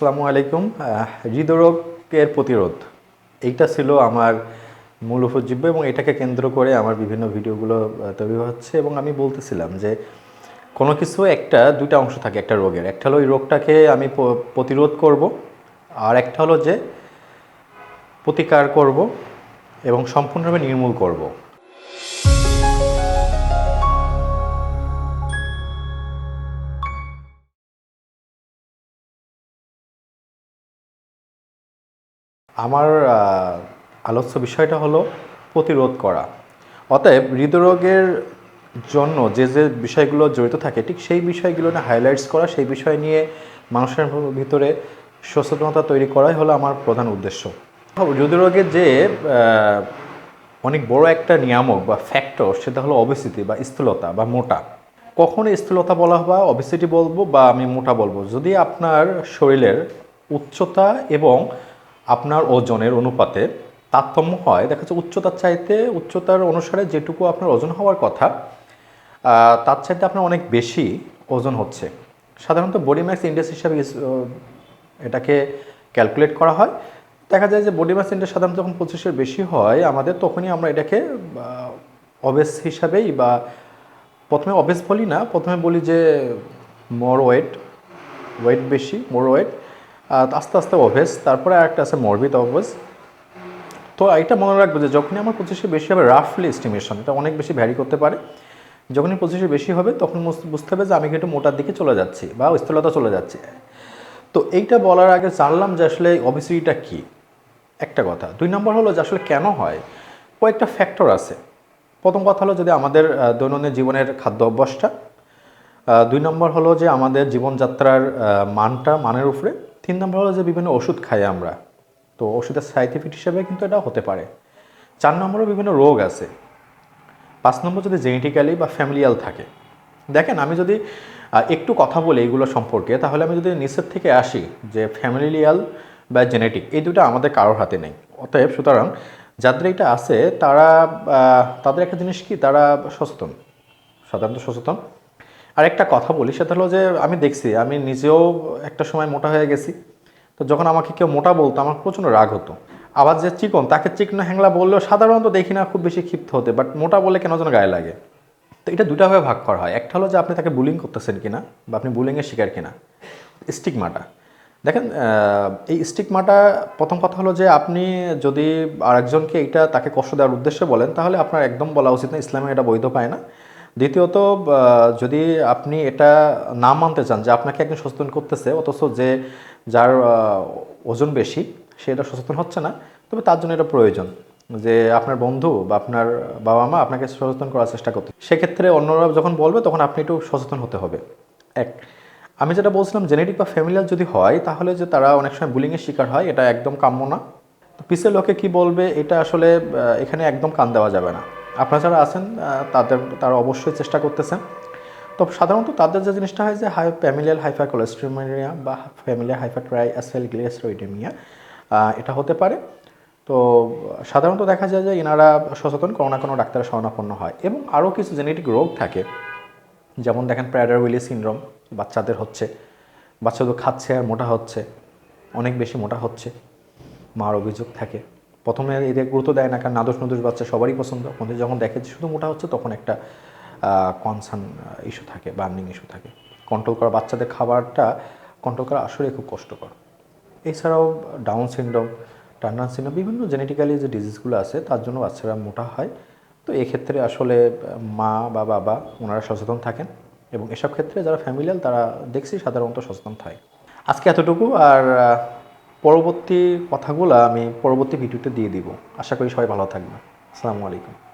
আসসালামু আলাইকুম। হৃদরোগের প্রতিরোধ। এইটা ছিল আমার মূল উপজীব্য এবং এটাকে কেন্দ্র করে আমার বিভিন্ন ভিডিওগুলো তৈরি হচ্ছে এবং আমি বলতেছিলাম যে কোনো কিছু একটা, দুইটা অংশ থাকে একটা রোগের। একটা হলো এই রোগটাকে আমি প্রতিরোধ করব আর একটা হলো যে প্রতিকার করব এবং সম্পূর্ণভাবে নির্মূল করব। আমার আলোচ্য বিষয়টা হলো প্রতিরোধ করা। অতএব হৃদরোগের জন্য যে যে বিষয়গুলো জড়িত থাকে, ঠিক সেই বিষয়গুলো নিয়ে হাইলাইটস করা, সেই বিষয় নিয়ে মানুষের ভিতরে সচেতনতা তৈরি করাই হলো আমার প্রধান উদ্দেশ্য। হৃদরোগের যে অনেক বড় একটা নিয়ামক বা ফ্যাক্টর সেটা হলো অবেসিটি বা স্থূলতা বা মোটা। কখন স্থূলতা বলা বা অবেসিটি বলব বা আমি মোটা বলব? যদি আপনার শরীরের উচ্চতা এবং আপনার ওজনের অনুপাতে তারতম্য হয়। দেখা যাচ্ছে উচ্চতার চাইতে উচ্চতার অনুসারে যেটুকু আপনার ওজন হওয়ার কথা তার চাইতে আপনার অনেক বেশি ওজন হচ্ছে। সাধারণত বডি ম্যাক্স ইন্ডেক্স হিসাবে এটাকে ক্যালকুলেট করা হয়। দেখা যায় যে বডি মাস ইন্ডেক্স সাধারণত যখন পঁচিশের বেশি হয় আমাদের, তখনই আমরা এটাকে অবেস হিসাবেই বা প্রথমে অবেস বলি না, প্রথমে বলি যে মোর ওয়েট ওয়েট বেশি মোর ওয়েট আস্তে আস্তে অভেস তারপরে আরেকটা আছে মরবিদ অভেস তো এটা মনে রাখবে যে যখনই আমার পঁচিশে বেশি হবে রাফলি এস্টিমেশন এটা অনেক বেশি ভ্যারি করতে পারে। যখনই পঁচিশে বেশি হবে, তখন বুঝ- বুঝতে হবে যে আমি একটু মোটার দিকে চলে যাচ্ছি বা স্থূলতা চলে যাচ্ছে। তো এইটা বলার আগে জানলাম যে আসলে অবিসিটিটা কী। একটা কথা, দুই নম্বর হলো যে আসলে কেন হয়? কয়েকটা ফ্যাক্টর আছে। প্রথম কথা হলো যদি আমাদের দৈনন্দিন জীবনের খাদ্য অভ্যাসটা দুই নম্বর হলো যে আমাদের জীবনযাত্রার মানটা, মানের উপরে। তিন নম্বর হলো যে বিভিন্ন ওষুধ খাই আমরা। তো ওষুধের সাইড এফেক্ট হিসেবে কিন্তু এটা হতে পারে। চার নম্বরও বিভিন্ন রোগ আছে। পাঁচ নম্বর যদি জেনেটিক্যালি বা ফ্যামিলিয়াল থাকে। দেখেন, আমি যদি একটু কথা বলি এইগুলো সম্পর্কে, তাহলে আমি যদি নিচের থেকে আসি যে ফ্যামিলিয়াল বা জেনেটিক এই দুটো আমাদের কারোর হাতে নেই। অতএব সুতরাং যাদের এটা আছে, তারা তাদের একটা জিনিস কি? তারা সচেতন। সাধারণত সচেতন। আর একটা কথা বলি, সেটা হলো যে আমি দেখছি, আমি নিজেও একটা সময় মোটা হয়ে গেছি। তো যখন আমাকে কেউ মোটা বলতো, আমার প্রচণ্ড রাগ হতো। আবার যে চিকন, তাকে চিকনো হ্যাংলা বললেও সাধারণত দেখি না, খুব বেশি ক্ষিপ্ত হতে বাট মোটা বলে কেন যেন গায়ে লাগে। তো এটা দুটাভাবে ভাগ করা হয়। একটা হলো যে আপনি তাকে বুলিং করতেছেন কিনা, বা আপনি বুলিংয়ের শিকার কিনা স্টিগমাটা দেখেন এই স্টিগমাটা প্রথম কথা হলো যে আপনি যদি আরেকজনকে এইটা তাকে কষ্ট দেওয়ার উদ্দেশ্যে বলেন, তাহলে আপনার একদম বলা উচিত না, ইসলামে এটা বৈধ পায় না। দ্বিতীয়ত যদি আপনি এটা না মানতে চান যে আপনাকে একজন সচেতন করতেছে, অথচ যে যার ওজন বেশি, সে এটা সচেতন হচ্ছে না, তবে তার জন্য এটা প্রয়োজন যে আপনার বন্ধু বা আপনার বাবা মা আপনাকে সচেতন করার চেষ্টা করতে। সেক্ষেত্রে অন্যরা যখন বলবে, তখন আপনি একটু সচেতন হতে হবে। এক, আমি যেটা বলছিলাম জেনেটিক বা ফ্যামিলিয়াল যদি হয়, তাহলে যে তারা অনেক সময় বুলিংয়ের শিকার হয়, এটা একদম কাম্য না। তো পিছের লোকে কি বলবে, এটা আসলে এখানে একদম কান দেওয়া যাবে না। আপনারা যারা আছেন তাদের, তারা অবশ্যই চেষ্টা করতেছেন। তো সাধারণত তাদের যে জিনিসটা হয় যে হাই ফ্যামিলিয়াল হাইফার কোলেস্ট্রিমিয়া বা ফ্যামিলিয়াল হাইফার ট্রাই অ্যাসেল গ্লিয়াস্ট্রোইডেমিয়া এটা হতে পারে। তো সাধারণত দেখা যায় যে এনারা সচেতন, কোনো না কোনো ডাক্তারের শরণাপন্ন হয় এবং আরও কিছু জেনেটিক রোগ থাকে। যেমন দেখেন প্যারাডার উইলি সিনড্রোম বাচ্চাদের হচ্ছে বাচ্চাদের খাচ্ছে আর মোটা হচ্ছে, অনেক বেশি মোটা হচ্ছে, মার অভিযোগ থাকে। প্রথমে এদের গুরুত্ব দেয় না, কারণ নাদুস নদুস বাচ্চা সবারই পছন্দ। কিন্তু যখন দেখে যে শুধু মোটা হচ্ছে, তখন একটা কনসার্ন ইস্যু থাকে বার্নিং ইস্যু থাকে। কন্ট্রোল করা বাচ্চাদের খাবারটা কন্ট্রোল করা আসলে খুব কষ্টকর। এছাড়াও ডাউন সিনড্রোম টার্নার সিনড্রোম বিভিন্ন জেনেটিক্যালি যে ডিজিজগুলো আছে, তার জন্য বাচ্চারা মোটা হয়। তো এক্ষেত্রে আসলে, মা বা বাবা ওনারা সচেতন থাকেন এবং এসব ক্ষেত্রে যারা ফ্যামিলিয়াল তারা দেখছি সাধারণত সচেতন থাকে। আজকে এতটুকু, আর পরবর্তী কথাগুলো আমি পরবর্তী ভিডিওতে দিয়ে দিব। আশা করি সবাই ভালো থাকবে আসসালামু আলাইকুম।